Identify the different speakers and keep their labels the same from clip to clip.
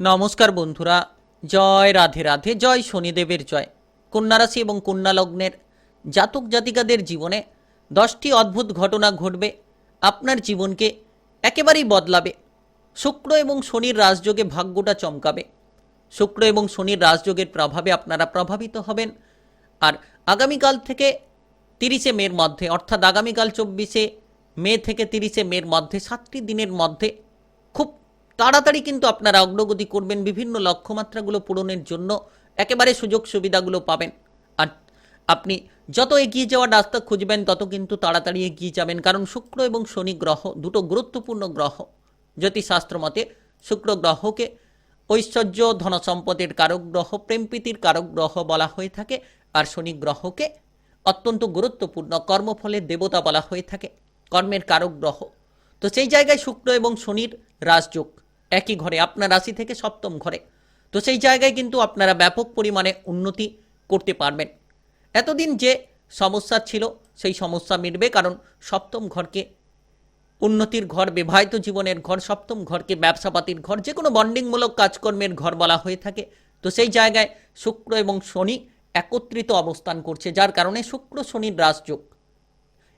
Speaker 1: নমস্কার বন্ধুরা, জয় রাধে রাধে, জয় শনিদেবের জয়। কন্যারাশি এবং কন্যা লগ্নের জাতক জাতিকাদের জীবনে দশটি অদ্ভুত ঘটনা ঘটবে, আপনার জীবনকে একেবারেই বদলাবে। শুক্র এবং শনির রাজযোগে ভাগ্যটা চমকাবে। শুক্র এবং শনির রাজযোগের প্রভাবে আপনারা প্রভাবিত হবেন। আর আগামীকাল থেকে তিরিশে মের মধ্যে, অর্থাৎ আগামীকাল চব্বিশে মে থেকে তিরিশে মের মধ্যে, সাতটি দিনের মধ্যে তাড়াতাড়ি কিন্তু আপনারা অগ্রগতি করবেন, বিভিন্ন লক্ষ্যমাত্রাগুলো পূরণের জন্য একেবারে সুযোগ সুবিধাগুলো পাবেন। আর আপনি যত এগিয়ে যাওয়ার রাস্তা খুঁজবেন, তত কিন্তু তাড়াতাড়ি এগিয়ে যাবেন। কারণ শুক্র এবং শনি গ্রহ দুটো গুরুত্বপূর্ণ গ্রহ। জ্যোতিষশাস্ত্র মতে শুক্র গ্রহকে ঐশ্বর্য, ধনসম্পদের কারক গ্রহ প্রেমপ্রীতির কারক গ্রহ বলা হয়ে থাকে। আর শনি গ্রহকে অত্যন্ত গুরুত্বপূর্ণ কর্মফলের দেবতা বলা হয়ে থাকে, কর্মের কারক গ্রহ। তো সেই জায়গায় শুক্র এবং শনির রাজযোগ। একই ঘরে, আপনার রাশি থেকে সপ্তম ঘরে। তো সেই জায়গায় কিন্তু আপনারা ব্যাপক পরিমাণে উন্নতি করতে পারবেন। এতদিন যে সমস্যা ছিল, সেই সমস্যা মিটবে কারণ সপ্তম ঘরকে, উন্নতির ঘর, বিবাহিত জীবনের ঘর, সপ্তম ঘরকে, ব্যবসাপাতির ঘর যে কোনো বন্ডিংমূলক কাজকর্মের ঘর বলা হয়ে থাকে। তো সেই জায়গায় শুক্র এবং শনি একত্রিত অবস্থান করছে, যার কারণে শুক্র, শনির রাজযোগ।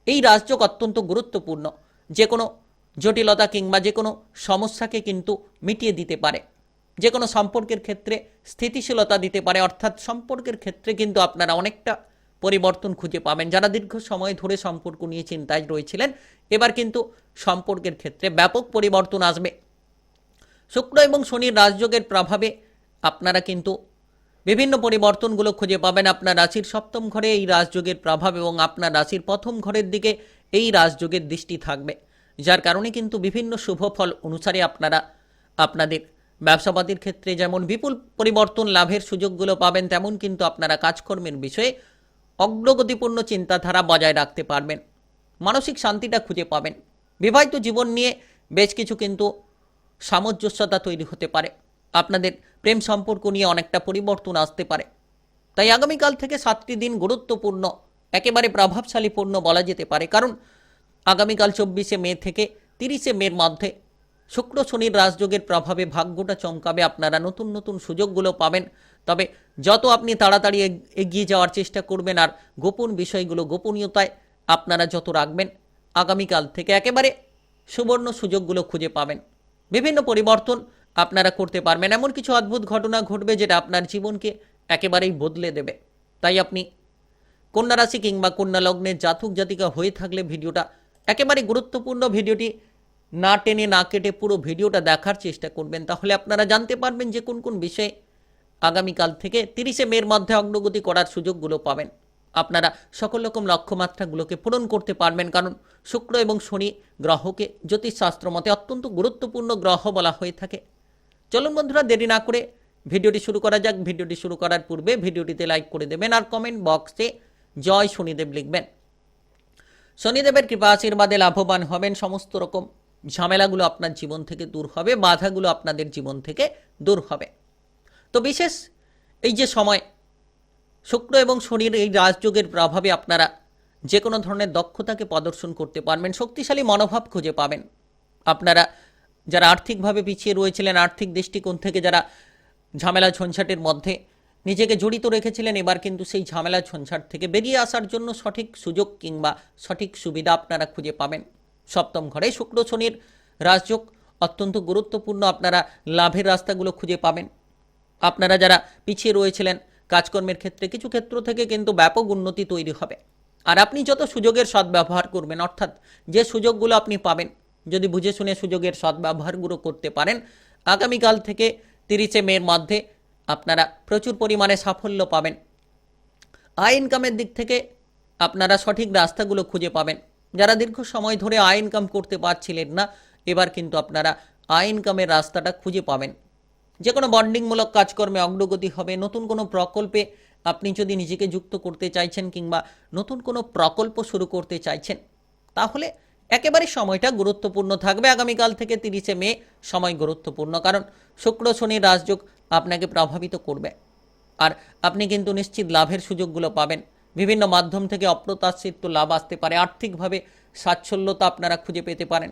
Speaker 1: এই রাজযোগ অত্যন্ত গুরুত্বপূর্ণ। যে কোনো জটিলতা কিংবা যে কোনো সমস্যাকে কিন্তু মিটিয়ে দিতে পারে। যে কোনো সম্পর্কের ক্ষেত্রে স্থিতিশীলতা দিতে পারে, অর্থাৎ সম্পর্কের ক্ষেত্রে কিন্তু আপনারা অনেকটা পরিবর্তন খুঁজে পাবেন। যারা দীর্ঘ সময় ধরে সম্পর্ক নিয়ে চিন্তায় রয়েছিলেন, এবার কিন্তু সম্পর্কের ক্ষেত্রে ব্যাপক পরিবর্তন আসবে। শুক্র এবং শনির রাজযোগের প্রভাবে আপনারা কিন্তু বিভিন্ন পরিবর্তনগুলো খুঁজে পাবেন। আপনার রাশির সপ্তম ঘরে এই রাজযোগের প্রভাব এবং আপনার রাশির প্রথম ঘরের দিকে এই রাজযোগের দৃষ্টি থাকবে। যার কারণে কিন্তু বিভিন্ন শুভ ফল অনুসারে আপনারা, আপনাদের ব্যবসাপাতির ক্ষেত্রে যেমন বিপুল পরিবর্তন লাভের সুযোগগুলো পাবেন, তেমন কিন্তু আপনারা কাজকর্মের বিষয়ে অগ্রগতিপূর্ণ চিন্তাধারা বজায় রাখতে পারবেন। মানসিক শান্তিটা খুঁজে পাবেন। বিবাহিত জীবন নিয়ে বেশ কিছু কিন্তু সামঞ্জস্যতা তৈরি হতে পারে। আপনাদের প্রেম সম্পর্ক নিয়ে অনেকটা পরিবর্তন আসতে পারে। তাই আগামীকাল থেকে সাতটি দিন গুরুত্বপূর্ণ, একেবারে প্রভাবশালীপূর্ণ বলা যেতে পারে। কারণ আগামীকাল চব্বিশে মে থেকে তিরিশে মের মধ্যে শুক্র শনির রাজযোগের প্রভাবে ভাগ্যটা চমকাবে। আপনারা নতুন নতুন সুযোগগুলো পাবেন। তবে যত আপনি তাড়াতাড়ি এগিয়ে যাওয়ার চেষ্টা করবেন আর গোপন বিষয়গুলো গোপনীয়তায় আপনারা যত রাখবেন, আগামীকাল থেকে একেবারে সুবর্ণ সুযোগগুলো খুঁজে পাবেন। বিভিন্ন পরিবর্তন আপনারা করতে পারবেন। এমন কিছু অদ্ভুত ঘটনা ঘটবে যেটা আপনার জীবনকে একেবারেই বদলে দেবে। তাই আপনি কন্যা রাশি কিংবা কন্যা লগ্নের জাতক জাতিকা হয়ে থাকলে ভিডিওটা একেবারে গুরুত্বপূর্ণ ভিডিওটি না টেনে না কেটে পুরো ভিডিওটা দেখার চেষ্টা করবেন, তাহলে আপনারা জানতে পারবেন যে কোন কোন বিষয়ে আগামীকাল থেকে তিরিশে মের মধ্যে অগ্রগতি করার সুযোগগুলো পাবেন। আপনারা সকল রকম লক্ষ্যমাত্রাগুলোকে পূরণ করতে পারবেন, কারণ শুক্র এবং শনি গ্রহকে জ্যোতিষশাস্ত্র মতে অত্যন্ত গুরুত্বপূর্ণ গ্রহ বলা হয়ে থাকে। চলুন বন্ধুরা, দেরি না করে ভিডিওটি শুরু করা যাক। ভিডিওটি শুরু করার পূর্বে ভিডিওটিতে লাইক করে দেবেন আর কমেন্ট বক্সে জয় শনিদেব লিখবেন। শনিদেবের কৃপা আশীর্বাদে লাভবান হবেন, সমস্ত রকম ঝামেলাগুলো আপনার জীবন থেকে দূর হবে, বাধাগুলো আপনাদের জীবন থেকে দূর হবে। তো বিশেষ এই যে সময়, শুক্র এবং শনির এই রাজযোগের প্রভাবে আপনারা যে কোনো ধরনের দক্ষতাকে প্রদর্শন করতে পারবেন, শক্তিশালী মনোভাব খুঁজে পাবেন। আপনারা যারা আর্থিকভাবে পিছিয়ে রয়েছিলেন, আর্থিক দৃষ্টিকোণ থেকে যারা ঝামেলা, ঝঞ্ঝাটের মধ্যে নিজেকে জড়িত রেখেছিলেন, এবার কিন্তু সেই ঝামেলা ঝঞ্ঝাট থেকে বেরিয়ে আসার জন্য সঠিক সুযোগ কিংবা সঠিক সুবিধা আপনারা খুঁজে পাবেন। সপ্তম ঘরে শুক্র শনির রাজযোগ অত্যন্ত গুরুত্বপূর্ণ, আপনারা লাভের রাস্তাগুলো খুঁজে পাবেন। আপনারা যারা পিছিয়ে রয়েছিলেন, কাজকর্মের ক্ষেত্রে কিছু ক্ষেত্র থেকে কিন্তু ব্যাপক উন্নতি তৈরি হবে। আর আপনি যত সুযোগের সদ্ব্যবহার করবেন, অর্থাৎ যে সুযোগগুলো আপনি পাবেন, যদি বুঝে শুনে সুযোগের সদ্ব্যবহারগুলো করতে পারেন, আগামীকাল থেকে তিরিশে মের মধ্যে আপনারা প্রচুর পরিমাণে সাফল্য পাবেন। আয় ইনকামের দিক থেকে আপনারা সঠিক রাস্তাগুলো খুঁজে পাবেন। যারা দীর্ঘ সময় ধরে আয় ইনকাম করতে পারছিলেন না, এবার কিন্তু আপনারা আয় ইনকামের রাস্তাটা খুঁজে পাবেন। যে কোনো বন্ডিংমূলক কাজকর্মে অগ্রগতি হবে, নতুন কোনো প্রকল্পে আপনি যদি নিজেকে যুক্ত করতে চাইছেন কিংবা নতুন কোনো প্রকল্প শুরু করতে চাইছেন, তাহলে একেবারে সময়টা গুরুত্বপূর্ণ থাকবে। আগামীকাল থেকে তিরিশে মে সময় গুরুত্বপূর্ণ, কারণ শুক্র শনির রাজযোগ আপনাকে প্রভাবিত করবে। আর আপনি কিন্তু নিশ্চিত লাভের সুযোগগুলো পাবেন। বিভিন্ন মাধ্যম থেকে অপ্রত্যাশিত লাভ আসতে পারে। আর্থিকভাবে সাচ্ছল্যতা আপনারা খুঁজে পেতে পারেন।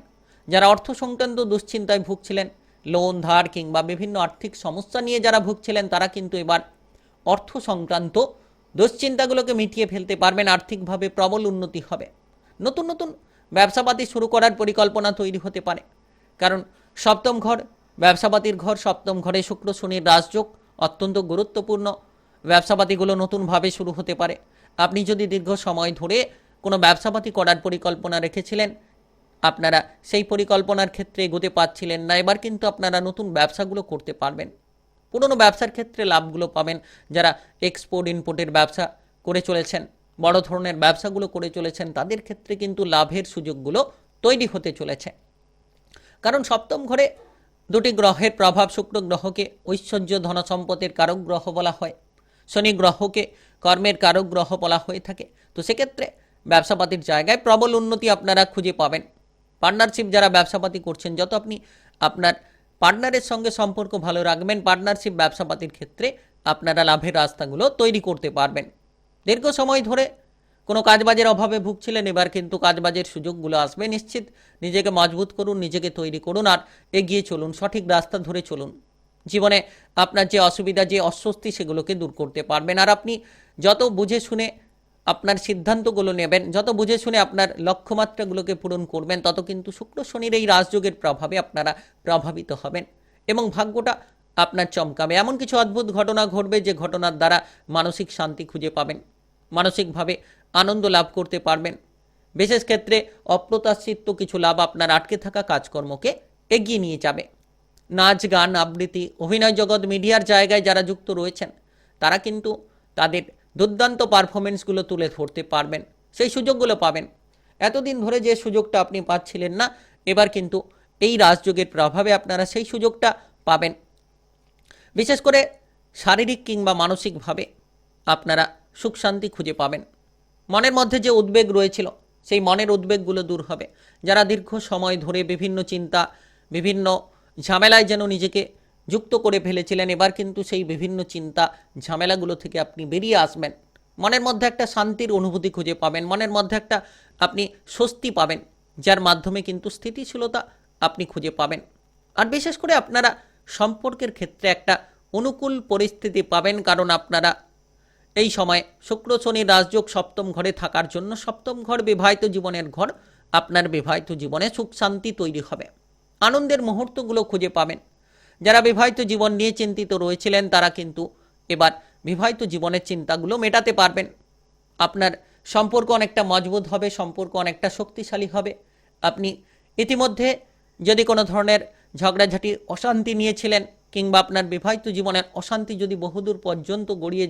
Speaker 1: যারা অর্থ সংক্রান্ত দুশ্চিন্তায় ভুগছিলেন, লোন, ধার কিংবা বিভিন্ন আর্থিক সমস্যা নিয়ে যারা ভুগছিলেন, তারা কিন্তু এবার অর্থ সংক্রান্ত দুশ্চিন্তাগুলোকে মিটিয়ে ফেলতে পারবেন। আর্থিকভাবে প্রবল উন্নতি হবে। নতুন নতুন ব্যবসাপাতি শুরু করার পরিকল্পনা তৈরি হতে পারে। কারণ সপ্তম ঘর, ব্যবসাপাতির ঘর, সপ্তম ঘরে শুক্র, শনির রাজযোগ অত্যন্ত গুরুত্বপূর্ণ। ব্যবসাপাতিগুলো নতুনভাবে শুরু হতে পারে। আপনি যদি দীর্ঘ সময় ধরে কোনো ব্যবসাপাতি করার পরিকল্পনা রেখেছিলেন, আপনারা সেই পরিকল্পনার ক্ষেত্রে এগোতে পারছিলেন না। এবার কিন্তু আপনারা নতুন ব্যবসাগুলো করতে পারবেন। পুরনো ব্যবসার ক্ষেত্রে লাভগুলো পাবেন যারা এক্সপোর্ট ইনপোর্টের ব্যবসা করে চলেছেন। বড় ধরনের ব্যবসাগুলো করে চলেছেন, তাদের ক্ষেত্রে কিন্তু লাভের সুযোগগুলো তৈরি হতে চলেছে। কারণ সপ্তম ঘরে দুটি গ্রহের প্রভাব শুক্র গ্রহকে ঐশ্বর্য ধন সম্পদের কারক গ্রহ বলা হয়। শনি গ্রহকে কর্মের কারক গ্রহ বলা হয়ে থাকে। তো সেক্ষেত্রে ব্যবসাপাতির জায়গায় প্রবল উন্নতি আপনারা খুঁজে পাবেন। পার্টনারশিপ যারা ব্যবসাপাতি করছেন, যত আপনি আপনার পার্টনারের সঙ্গে সম্পর্ক ভালো রাখবেন, পার্টনারশিপ ব্যবসাপাতির ক্ষেত্রে আপনারা লাভের রাস্তাগুলো তৈরি করতে পারবেন। দীর্ঘ সময় ধরে কোনো কাজবাজের অভাবে ভুগছিলেন, এবার কিন্তু কাজবাজের সুযোগগুলো আসবে নিশ্চিত। নিজেকে মজবুত করুন, নিজেকে তৈরি করুন আর এগিয়ে চলুন, সঠিক রাস্তা ধরে চলুন। জীবনে আপনার যে অসুবিধা, যে অস্বস্তি, সেগুলোকে দূর করতে পারবেন আর আপনি যত বুঝে শুনে আপনার সিদ্ধান্তগুলো নেবেন, যত বুঝে শুনে আপনার লক্ষ্যমাত্রাগুলোকে পূরণ করবেন, তত কিন্তু শুক্র শনির এই রাজযোগের প্রভাবে আপনারা প্রভাবিত হবেন এবং ভাগ্যটা আপনার চমকাবে। এমন কিছু অদ্ভুত ঘটনা ঘটবে যে ঘটনার দ্বারা মানসিক শান্তি খুঁজে পাবেন। মানসিকভাবে আনন্দ লাভ করতে পারবেন। বিশেষ ক্ষেত্রে অপ্রত্যাশিত কিছু লাভ আপনার আটকে থাকা কাজকর্মকে এগিয়ে নিয়ে যাবে। নাচ, গান, আবৃত্তি, অভিনয় জগৎ, মিডিয়ার জায়গায় যারা যুক্ত রয়েছেন, তারা কিন্তু তাদের দুর্দান্ত পারফরমেন্সগুলো তুলে ধরতে পারবেন, সেই সুযোগগুলো পাবেন। এতদিন ধরে যে সুযোগটা আপনি পাচ্ছিলেন না, এবার কিন্তু এই রাজযোগের প্রভাবে আপনারা সেই সুযোগটা পাবেন। বিশেষ করে শারীরিক কিংবা মানসিকভাবে আপনারা সুখ শান্তি খুঁজে পাবেন। মনের মধ্যে যে উদ্বেগ রয়েছিল, সেই মনের উদ্বেগগুলো দূর হবে। যারা দীর্ঘ সময় ধরে বিভিন্ন চিন্তা, বিভিন্ন ঝামেলায় যেন নিজেকে যুক্ত করে ফেলেছিলেন, এবার কিন্তু সেই বিভিন্ন চিন্তা, ঝামেলাগুলো থেকে আপনি বেরিয়ে আসবেন। মনের মধ্যে একটা শান্তির অনুভূতি খুঁজে পাবেন। মনের মধ্যে একটা আপনি স্বস্তি পাবেন, যার মাধ্যমে কিন্তু স্থিতিশীলতা আপনি খুঁজে পাবেন। আর বিশেষ করে আপনারা সম্পর্কের ক্ষেত্রে একটা অনুকূল পরিস্থিতি পাবেন, কারণ আপনারা এই সময় শুক্র, শনি, রাজযোগ সপ্তম ঘরে থাকার জন্য সপ্তম ঘর বিবাহিত জীবনের ঘর আপনার বিবাহিত জীবনে সুখ শান্তি তৈরি হবে। আনন্দের মুহূর্তগুলো খুঁজে পাবেন। যারা বিবাহিত জীবন নিয়ে চিন্তিত রয়েছিলেন, তারা কিন্তু এবার বিবাহিত জীবনের চিন্তাগুলো মেটাতে পারবেন। আপনার সম্পর্ক অনেকটা মজবুত হবে, সম্পর্ক অনেকটা শক্তিশালী হবে। আপনি ইতিমধ্যে যদি কোনো ধরনের ঝগড়াঝাটি, অশান্তি নিয়েছিলেন কিংবা আপনার বিবাহিত জীবনের অশান্তি যদি বহুদূর পর্যন্ত গড়িয়ে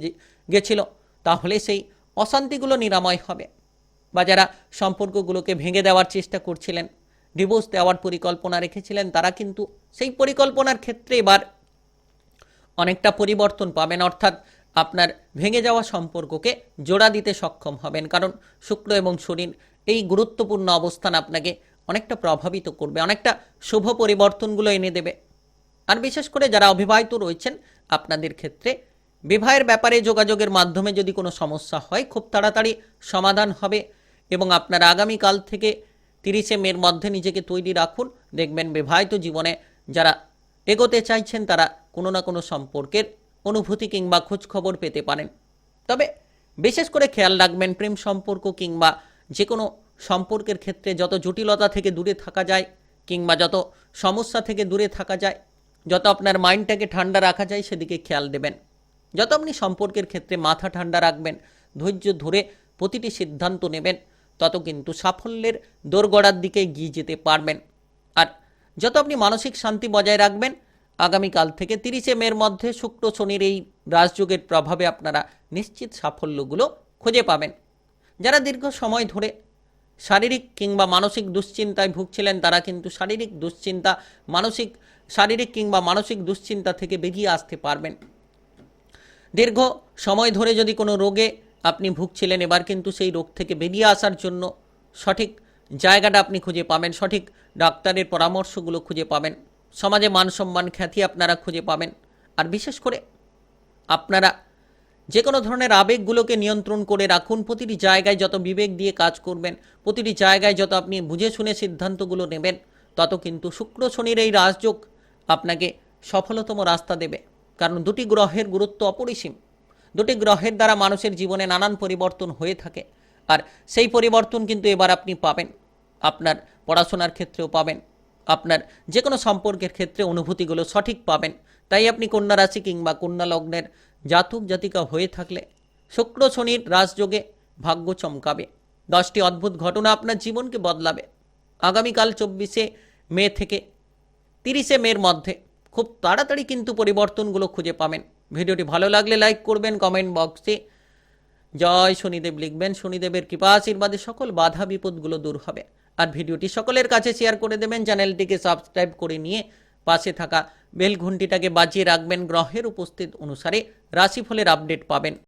Speaker 1: গেছিল, তাহলে সেই অশান্তিগুলো নিরাময় হবে। বা যারা সম্পর্কগুলোকে ভেঙে দেওয়ার চেষ্টা করছিলেন ডিভোর্স দেওয়ার পরিকল্পনা রেখেছিলেন, তারা কিন্তু সেই পরিকল্পনার ক্ষেত্রে এবার অনেকটা পরিবর্তন পাবেন। অর্থাৎ আপনার ভেঙে যাওয়া সম্পর্ককে জোড়া দিতে সক্ষম হবেন। কারণ শুক্র এবং শরীর এই গুরুত্বপূর্ণ অবস্থান আপনাকে অনেকটা প্রভাবিত করবে, অনেকটা শুভ পরিবর্তনগুলো এনে দেবে। আর বিশেষ করে যারা অবিবাহিত রয়েছেন, আপনাদের ক্ষেত্রে বিবাহের ব্যাপারে যোগাযোগের মাধ্যমে যদি কোনো সমস্যা হয়, খুব তাড়াতাড়ি সমাধান হবে এবং আপনারা আগামীকাল থেকে তিরিশে মের মধ্যে নিজেকে তৈরি রাখুন। দেখবেন বিবাহিত জীবনে যারা এগোতে চাইছেন, তারা কোনো না কোনো সম্পর্কের অনুভূতি কিংবা খোঁজখবর পেতে পারেন। তবে বিশেষ করে খেয়াল রাখবেন, প্রেম সম্পর্ক কিংবা যে কোনো সম্পর্কের ক্ষেত্রে যত জটিলতা থেকে দূরে থাকা যায় কিংবা যত সমস্যা থেকে দূরে থাকা যায় যত আপনার মাইন্ডটাকে ঠান্ডা রাখা যায় সেদিকে খেয়াল দেবেন। যত আপনি সম্পর্কের ক্ষেত্রে মাথা ঠান্ডা রাখবেন, ধৈর্য ধরে প্রতিটি সিদ্ধান্ত নেবেন, তত কিন্তু সাফল্যের দোরগড়ার দিকে এগিয়ে যেতে পারবেন। আর যত আপনি মানসিক শান্তি বজায় রাখবেন, আগামীকাল থেকে তিরিশে মের মধ্যে শুক্র শনির এই রাজযোগের প্রভাবে আপনারা নিশ্চিত সাফল্যগুলো খুঁজে পাবেন। যারা দীর্ঘ সময় ধরে শারীরিক কিংবা মানসিক দুশ্চিন্তায় ভুগছিলেন, তারা কিন্তু শারীরিক দুশ্চিন্তা, মানসিক শারীরিক কিংবা মানসিক দুশ্চিন্তা থেকে বেরিয়ে আসতে পারবেন। দীর্ঘ সময় ধরে যদি কোনো রোগে আপনি ভুগছিলেন, এবার কিন্তু সেই রোগ থেকে বেরিয়ে আসার জন্য সঠিক জায়গাটা আপনি খুঁজে পাবেন, সঠিক ডাক্তারের পরামর্শগুলো খুঁজে পাবেন। সমাজে মান সম্মান খ্যাতি আপনারা খুঁজে পাবেন। আর বিশেষ করে আপনারা যে কোনো ধরনের আবেগগুলোকে নিয়ন্ত্রণ করে রাখুন। প্রতিটি জায়গায় যত বিবেক দিয়ে কাজ করবেন, প্রতিটি জায়গায় যত আপনি বুঝে শুনে সিদ্ধান্তগুলো নেবেন, তত কিন্তু শুক্র শনির এই রাজযোগ আপনাকে সফলতম রাস্তা দেবে। কারণ দুটি গ্রহের গুরুত্ব অপরিসীম। দুটি গ্রহের দ্বারা মানুষের জীবনে নানান পরিবর্তন হয়ে থাকে। আর সেই পরিবর্তন কিন্তু এবার আপনি পাবেন। আপনার পড়াশোনার ক্ষেত্রেও পাবেন। আপনার যে কোনো সম্পর্কের ক্ষেত্রে অনুভূতিগুলো সঠিক পাবেন। তাই আপনি কন্যা রাশি কিংবা কন্যা লগ্নের জাতক, জাতিকা হয়ে থাকলে শুক্র শনির রাজযোগে ভাগ্য চমকাবে। দশটি অদ্ভুত ঘটনা আপনার জীবনকে বদলাবে। আগামীকাল চব্বিশে মে থেকে তিরিশে মের মধ্যে। খুব তাড়াতাড়ি কিন্তু পরিবর্তনগুলো খুঁজে পাবেন। ভিডিওটি ভালো লাগলে লাইক করবেন, কমেন্ট বক্সে জয় শনিদেব লিখবেন। শনিদেবের কৃপা আশীর্বাদে সকল বাধা বিপদগুলো দূর হবে। আর ভিডিওটি সকলের কাছে শেয়ার করে দেবেন। চ্যানেলটিকে সাবস্ক্রাইব করে নিয়ে পাশে থাকা বেল ঘন্টিটাকে বাজিয়ে রাখবেন। গ্রহের উপস্থিত অনুসারে রাশিফলের আপডেট পাবেন।